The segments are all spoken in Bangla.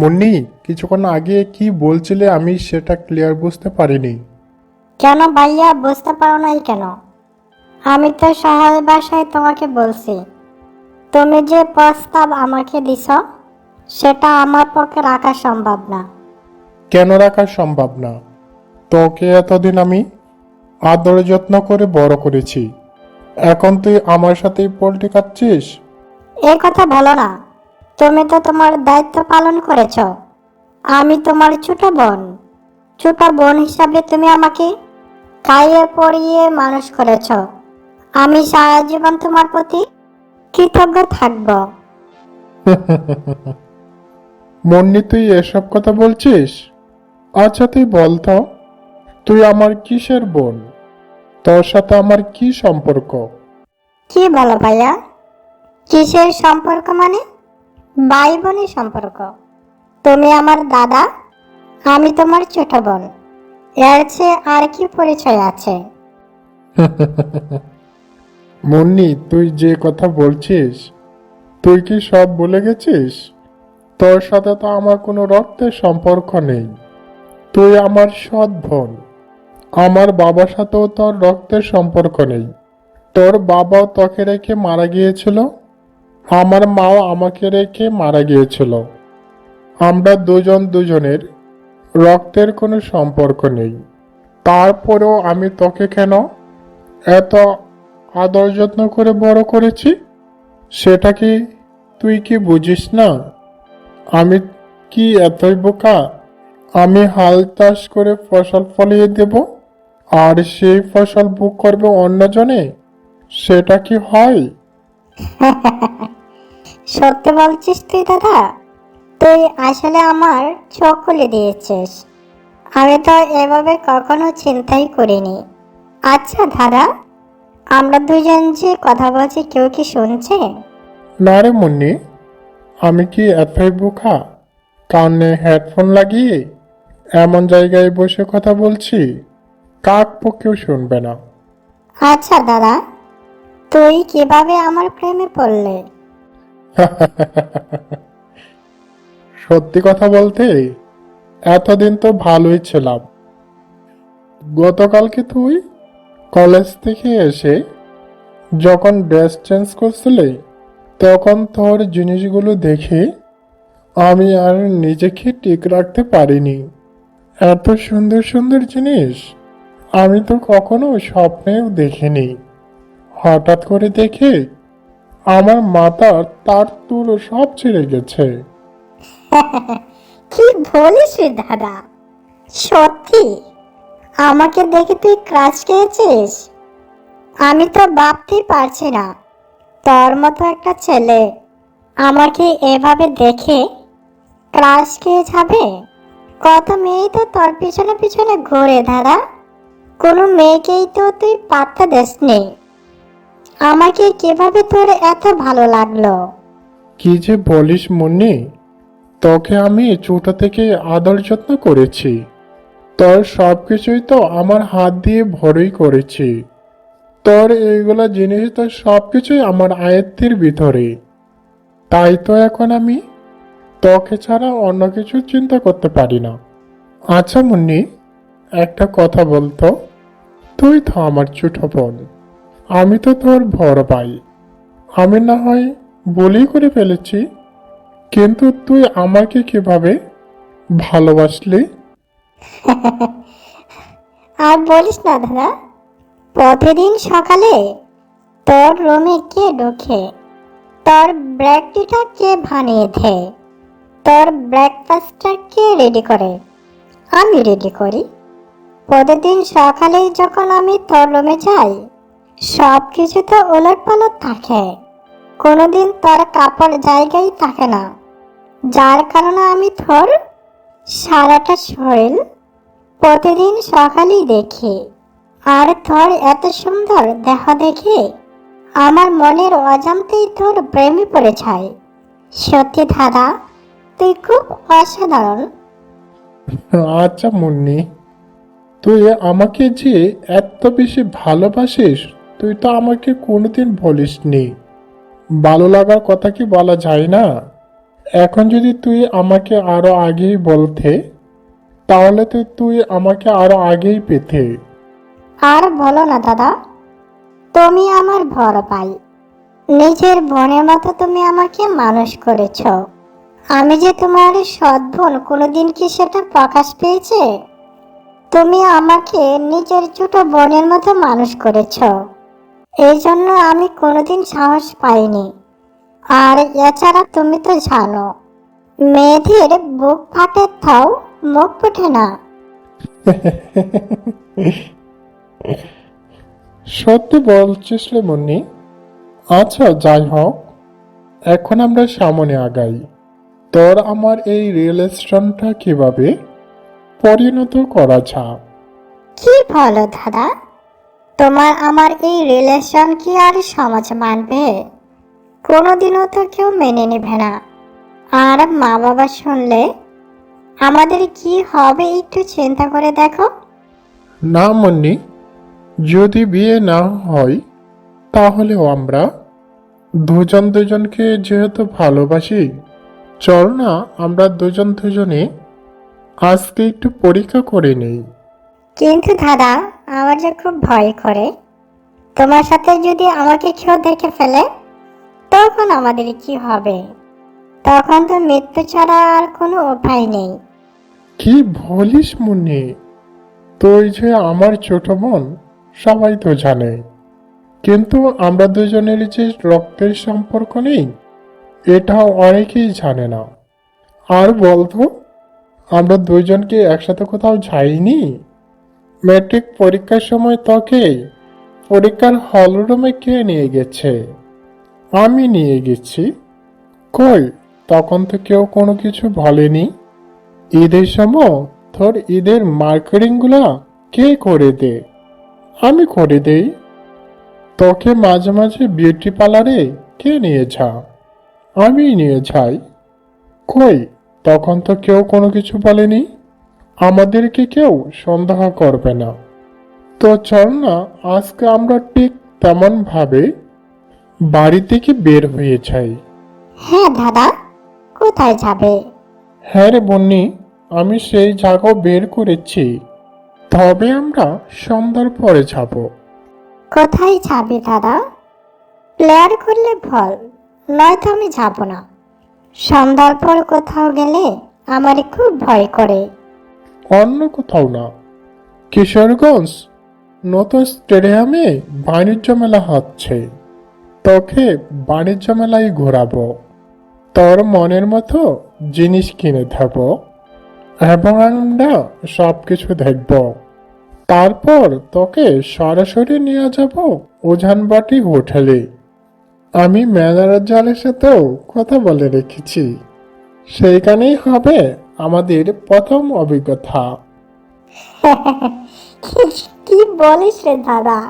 মুন্নি কিছুক্ষণ আগে কি বলছিলে আমি সেটা ক্লিয়ার বুঝতে পারিনি। কেন ভাইয়া বুঝতে পারো নাই কেন? আমি তো সহজ ভাষায় তোমাকে বলছি। তুমি যে প্রস্তাব আমাকে দিছ সেটা আমার পক্ষে রাখা সম্ভব না। কেন রাখা সম্ভব না? তোকে এতদিন আমি আদর যত্ন করে বড় করেছি। এখন তুই আমার সাথেই পোল্ট্রি কাটছিস এই কথা বলো না। তুমি তো তোমার দায়িত্ব পালন করেছ। আমি তোমার ছোট বোন। ছোট বোন হিসাবে তুমি আমাকে খাইয়ে পড়িয়ে মানুষ করেছ। আমি সারা জীবন তোমার প্রতি কৃতজ্ঞ থাকব। মুন্নি তুই এসব কথা বলছিস? আচ্ছা তুই বলতো তুই আমার কিসের বোন? তোর সাথে আমার কি সম্পর্ক? কি বলো ভাইয়া? কিসের সম্পর্ক মানে? ভাই বোনের সম্পর্ক। তুমি আমার দাদা, আমি তোমার ছোট বোন। এর চেয়ে আর কি পরিচয় আছে? মুন্নি, তুই যে কথা বলছিস, তুই কি সব বলে গেছিস? তোর সাথে তো আমার কোনো রক্তের সম্পর্ক নেই। তুই আমার সৎ বোন। আমার বাবার সাথেও তোর রক্তের সম্পর্ক নেই। তোর বাবাও তোকে রেখে মারা গিয়েছিল? আমার মাও আমাকে রেখে মারা গিয়েছিল। আমরা দুজন দুজনের রক্তের কোনো সম্পর্ক নেই। তারপরেও আমি তোকে কেন এত আদর যত্ন করে বড় করেছি? সেটা কি তুই কি বুঝিস না? আমি কি এতই বোকা? আমি হাল চাষ করে ফসল ফলিয়ে দেব? আর সেই ফসল বুক করবে অন্যজনে? সেটা কি হয়? সত্যি বলছিস তুই দাদা? তুই আসলে আমার চোখ খুলে দিয়েছিস। আমি তো এভাবে কখনো চিন্তাই করিনি। আচ্ছা দাদা আমরা দুজন যে কথা বলছি কেউ কি শুনছে? না রে মুন্নি আমি কি এতই বোকা? কানে হেডফোন লাগিয়ে এমন জায়গায় বসে কথা বলছি কাক পক্ষেও শুনবে না। আচ্ছা দাদা তুই কীভাবে আমার প্রেমে পড়লে? সত্যি কথা বলতে, এতদিন তো ভালোই ছিলাম। গতকালকে তুই কলেজ থেকে এসে যখন ড্রেস চেঞ্জ করছিলে, তখন তোর জিনিসগুলো দেখে আমি আর নিজেকে ঠিক রাখতে পারিনি। এত সুন্দর সুন্দর জিনিস আমি তো কখনো স্বপ্নেও দেখিনি। হঠাৎ করে দেখে আমার মাথার তার তুলো সব ছেড়ে গেছে। কি বলিস রে দাদা? সত্যি? আমাকে দেখে তুই ক্রাশ খেয়েছিস? আমি তো ভাবতেই পারছি না। তোর মতো একটা ছেলে আমাকে এভাবে দেখে ক্রাশ খেয়ে যাবে? কত মেয়েই তো তোর পিছনে পিছনে ঘোরে দাদা। কোনো মেয়েকেই তো তুই পাত্তা দেসনি। আমাকে কীভাবে তোর এত ভালো লাগল? কি যে বলিস মুন্নি, তোকে আমি ছোট থেকে আদর যত্ন করেছি। তোর সব কিছুই তো আমার হাত দিয়ে ভরেই করেছি। তোর এইগুলা জিনিস তো সব কিছুই আমার আয়ত্তের ভিতরে। তাই তো এখন আমি তোকে ছাড়া অন্য কিছু চিন্তা করতে পারি না। আচ্ছা মুন্নি, একটা কথা বলতো? তুই তো আমার ছোট বোন। আমি তো তোর বড় ভাই। আমি না হয় বলেই করে ফেলেছি। কিন্তু তুই আমাকে কীভাবে ভালোবাসলি? আর বলিস না দাদা, প্রতিদিন সকালে তোর রুমে কে ঢোকে? তোর ব্রেকটিটা কে বানিয়ে দেয় তোর ব্রেকফাস্টটা কে রেডি করে? আমি রেডি করি। প্রতিদিন সকালে যখন আমি তোর রুমে যাই সব কিছু তো ওলট পালট থাকে। কোনোদিন তার কাপড় জায়গায় থাকে না। যার কারণে আমি তোর সারাটা শরীর প্রতিদিন সকালেই দেখি। আর তোর এত সুন্দর দেহ দেখে আমার মনের অজান্তেই তোর প্রেমে পড়ে যায়। সত্যি দাদা, তুই খুব অসাধারণ। আচ্ছা মুন্নি, তুই আমাকে যে এত বেশি ভালোবাসিস তুই তো আমাকে কোনোদিন বলিসনি। ভালো লাগার কথা কি বলা যায় না? এখন যদি তুই আমাকে আরও আগেই বলতে, তাহলে তো তুই আমাকে আরও আগেই পেতে। আর বলো না, দাদা। তুমি আমার ভর পাই নিজের বোনের মতো তুমি আমাকে মানুষ করেছ। আমি যে তোমার সৎ বোন কোনোদিন কি সেটা প্রকাশ পেয়েছে? তুমি আমাকে নিজের ছোট বোনের মতো মানুষ করেছ। এই জন্য আমি কোনোদিন সাহস পাইনি। আর এছাড়া তুমি তো জানো মেয়েদের বুক ফাটে থাও মুখ ফুটে না। সত্যি বলছিস রে মুন্নি। আচ্ছা যাই হোক এখন আমরা সামনে আগাই। তোর আমার এই রিলেশনটা কীভাবে পরিণত করা যায়? কি বলো দাদা? তোমার আমার এই রিলেশন কি আর সমাজ মানবে? কোনোদিনও তো কেউ মেনে নেবে না। আর মা বাবা শুনলে, আমাদের কি হবে একটু চিন্তা করে দেখো। না মুন্নি, যদি বিয়ে না হয় তাহলেও আমরা দুজন দুজনকে যেহেতু ভালোবাসি, চল না, আমরা দুজন দুজনে আজকে একটু পরীক্ষা করে নেই। কিন্তু দাদা, আমার যে খুব ভয় করে। তোমার সাথে যদি আমাকে কেউ দেখে ফেলে, তখন আমাদের কি হবে? তখন তো মৃত্যু ছাড়া আর কোনো উপায় নেই। কি বলিস মুন্নি? তুই যে আমার ছোট বোন, সবাই তো জানে। কিন্তু আমরা দুজনের যে রক্তের সম্পর্ক নেই এটা অনেকেই জানে না। আর বলতো, আমরা দুজনকে একসাথে কোথাও যাইনি? ম্যাট্রিক পরীক্ষার সময় তোকে পরীক্ষার হলরুমে কে নিয়ে গেছে? আমি নিয়ে গেছি। কই? তখন তো কেউ কোনো কিছু বলেনি। ঈদের সময় তোর ঈদের মার্কেটিংগুলা কে করে দে? আমি করে দেই। তোকে মাঝে মাঝে বিউটি পার্লারে কে নিয়ে যা আমি নিয়ে যাই। কই? তখন তো কেউ কোনো কিছু বলেনি। আমাদেরকে কেউ সন্দেহ করবে না। তো চল না আজকে আমরা ঠিক তেমন ভাবে বাড়ি থেকে বের হয়ে যাই। হ্যাঁ দাদা কোথায় যাবে? হ্যাঁ রে বন্নি আমি সেই জায়গা বের করেছি। তবে আমরা সন্ধ্যার পরে যাব। কোথায় যাবে দাদা? প্লেয়ার করলে ভল নয়তো আমি যাব না। সন্ধ্যার পর কোথাও গেলে আমার খুব ভয় করে। অন্য কোথাও না। কিশোরগঞ্জ নতুন স্টেডিয়ামে বাণিজ্য মেলা হচ্ছে। তোকে বাণিজ্য মেলায় ঘোরাবো। তোর মনের মতো জিনিস কিনে দেব। এবং আমরা সব কিছু দেখব। তারপর তোকে সরাসরি নিয়ে যাব ওঝানবাটি হোটেলে। আমি ম্যানেজারের সাথেও কথা বলে রেখেছি। সেইখানেই হবে আমাদের প্রথম অভিজ্ঞতা। কি- বলিস রে দাদা?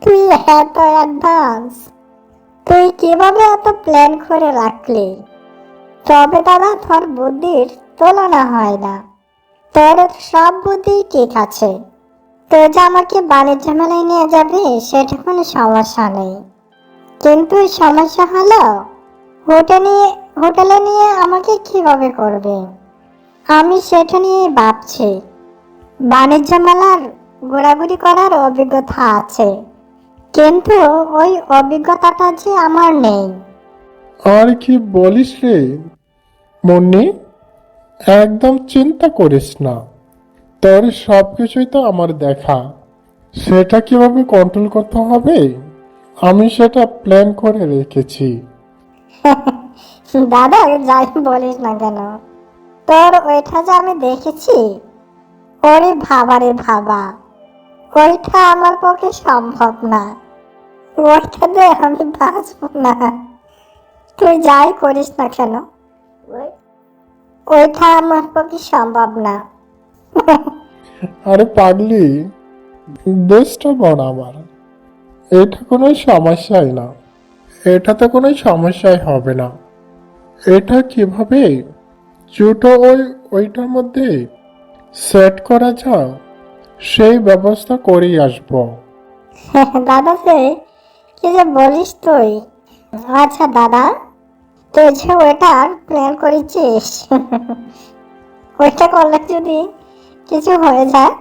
তুই এত অ্যাডভান্স তুই কীভাবে এত প্ল্যান করে রাখলি? তবে দাদা, তোর বুদ্ধির তুলনা হয় না। তোর সব বুদ্ধি ঠিক আছে। তো যে আমাকে বাণিজ্য মেলায় নিয়ে যাবে, সেটা কোনো সমস্যা নেই। কিন্তু সমস্যা হলো, হোটেল হোটেলে নিয়ে আমাকে কীভাবে করবে? আমি সেটা নিয়ে ভাবছি। বাণিজ্য মেলার ঘোরাঘুরি করার অভিজ্ঞতা আছে কিন্তু ওই অভিজ্ঞতাটা যে আমার নেই। আর কি বলিস রে মুন্নি? একদম চিন্তা করিস না। তোর সব কিছুই তো আমার দেখা। সেটা কীভাবে কন্ট্রোল করতে হবে? আমি সেটা প্ল্যান করে রেখেছি। দাদা যাই বলিস না কেন। তোর ওইটা যে আমি দেখেছি? ওরে ভাবারে ভাবা। ওইটা আমার পক্ষে সম্ভব না। ওইটাতে আমি বাঁচব না। তুই যাই করিস না কেন? ওই- ওইটা আমার পক্ষে সম্ভব না। আরে পাগলি বেস্টটা বড় আমার। এটা কোনো সমস্যাই না। এটাতে কোনো সমস্যাই হবে না। এটা কীভাবে জুটো ওই ওইটার মধ্যে সেট করা যায় সেই ব্যবস্থা করেই আসব। দাদা সে কি যে বলিস তুই? আচ্ছা দাদা তুই যে ওইটার প্ল্যান করেছিস ওইটা করলে যদি কিছু হয়ে যায়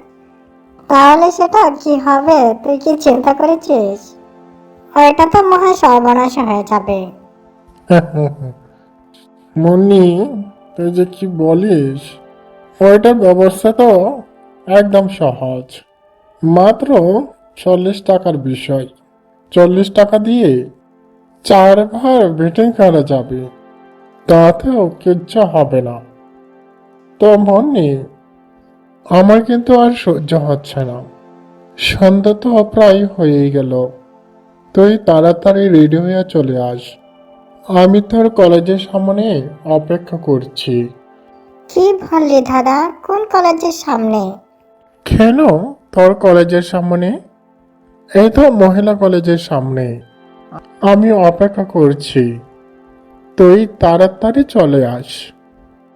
তাহলে সেটা কি হবে? তুই কি চিন্তা করেছিস? ওইটা তো মহা সর্বনাশ হয়ে যাবে। মুন্নি তুই যে কি বলিস? ওইটার ব্যবস্থা তো একদম সহজ। মাত্র চল্লিশ টাকার বিষয়। চল্লিশ টাকা দিয়ে চার ভার বেটিং করা যাবে। তাতেও কিচ্ছু হবে না। তো মন্নি, আমার কিন্তু আর সহ্য হচ্ছে না। সন্ধ্যা তো প্রায় হয়েই গেল। তুই তাড়াতাড়ি রেডি হয়ে চলে আস। আমি তোর কলেজের সামনে অপেক্ষা করছি। কি বললি দাদা? কোন কলেজের সামনে? কেন তোর কলেজের সামনে? এই তো মহিলা কলেজের সামনে। আমি অপেক্ষা করছি। তুই তাড়াতাড়ি চলে আস।